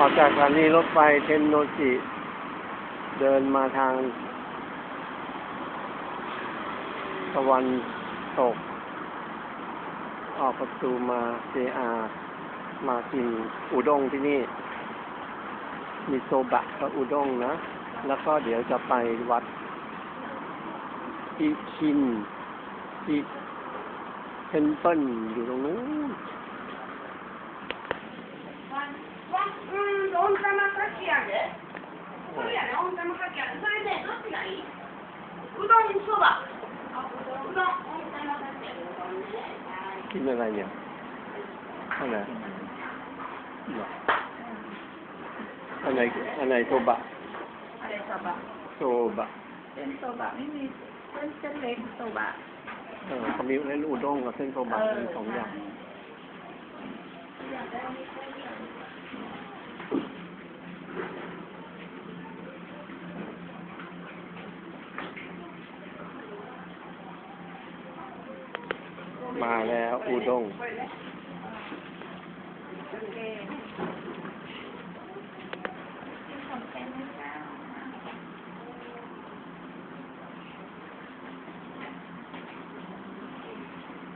ออกจากสถานีรถไฟเทนโนจิ เดินมาทาง ตะวันตก ออกประตูมาเจอามากินอุด้งที่นี่ มีโซบะกับอุด้งนะ แล้วก็เดี๋ยวจะไปวัดอิคินอิเทนเปิลอยู่ตรงนู้น นโกินอะไรอย่าอะไรอะไรอะไรโซบะโซบะโซบะเป็นโซบะไม่มีเส้นเส้นเล็กโซบะเออมีเล่นอุด้งกับเส้นโซบะเป็สองอย่าง มาแล้ว อูด้ง